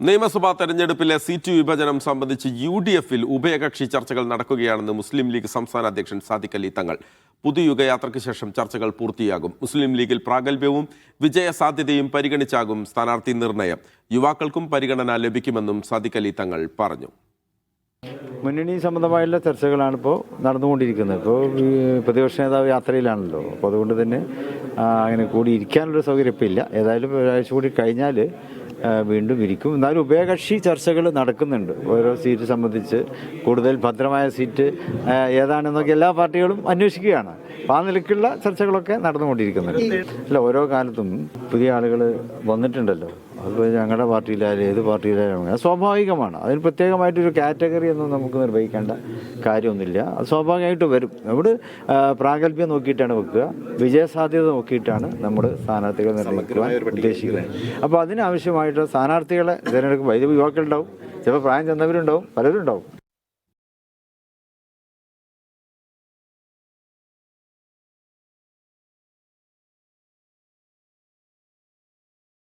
നിയമസഭാ തെരഞ്ഞെടുപ്പിലെ സീറ്റ് വിഭജനം സംബന്ധിച്ച് യു ഡി എഫിൽ ഉഭയകക്ഷി ചർച്ചകൾ നടക്കുകയാണെന്ന് മുസ്ലിം ലീഗ് സംസ്ഥാന അധ്യക്ഷൻ സാദിഖ് അലി തങ്ങൾ. പുതുയുഗയാത്രയ്ക്ക് ശേഷം ചർച്ചകൾ പൂർത്തിയാകും. മുസ്ലിം ലീഗിൽ പ്രാഗൽഭ്യവും വിജയസാധ്യതയും പരിഗണിച്ചാകും സ്ഥാനാർത്ഥി നിർണയം. യുവാക്കൾക്കും പരിഗണന ലഭിക്കുമെന്നും സാദിഖ് അലി തങ്ങൾ പറഞ്ഞു. മുന്നണി സംബന്ധമായുള്ള ചർച്ചകളാണ് ഇപ്പോൾ നടന്നുകൊണ്ടിരിക്കുന്നത്. ഇപ്പോൾ പ്രതിപക്ഷ നേതാവ് യാത്രയിലാണല്ലോ. അപ്പോൾ അതുകൊണ്ട് തന്നെ അങ്ങനെ കൂടി ഇരിക്കാനുള്ള സൗകര്യം ഇപ്പോൾ ഇല്ല ഏതായാലും ഒരാഴ്ച കൂടി കഴിഞ്ഞാൽ വീണ്ടും ഇരിക്കും. എന്നാലും ഉഭയകക്ഷി ചർച്ചകൾ നടക്കുന്നുണ്ട്. ഓരോ സീറ്റ് സംബന്ധിച്ച് കൂടുതൽ ഭദ്രമായ സീറ്റ് ഏതാണെന്നൊക്കെ എല്ലാ പാർട്ടികളും അന്വേഷിക്കുകയാണ്. അപ്പോൾ ആ നിലയ്ക്കുള്ള ചർച്ചകളൊക്കെ നടന്നുകൊണ്ടിരിക്കുന്നുണ്ട്. അല്ല ഓരോ കാലത്തും പുതിയ ആളുകൾ വന്നിട്ടുണ്ടല്ലോ. അതിപ്പോൾ ഞങ്ങളുടെ പാർട്ടിയിലായാലും ഏത് പാർട്ടിയിലായാലും അത് സ്വാഭാവികമാണ്. അതിന് പ്രത്യേകമായിട്ടൊരു കാറ്റഗറി ഒന്നും നമുക്ക് നിർവഹിക്കേണ്ട കാര്യമൊന്നുമില്ല. അത് സ്വാഭാവികമായിട്ട് വരും. നമ്മൾ പ്രാഗല്ഭ്യം പ്രാഗൽഭ്യം നോക്കിയിട്ടാണ് വെക്കുക. വിജയസാധ്യത നോക്കിയിട്ടാണ് നമ്മൾ സ്ഥാനാർത്ഥികളെ നിർണയിക്കുവാൻ ഉദ്ദേശിക്കുന്നത്. അപ്പോൾ അതിനാവശ്യമായിട്ട് സ്ഥാനാർത്ഥികളെ തിരഞ്ഞെടുക്കും വൈദ്യുതി യുവാക്കളുണ്ടാവും ചിലപ്പോൾ പ്രായം ചെന്നവരുണ്ടാവും പലരും ഉണ്ടാവും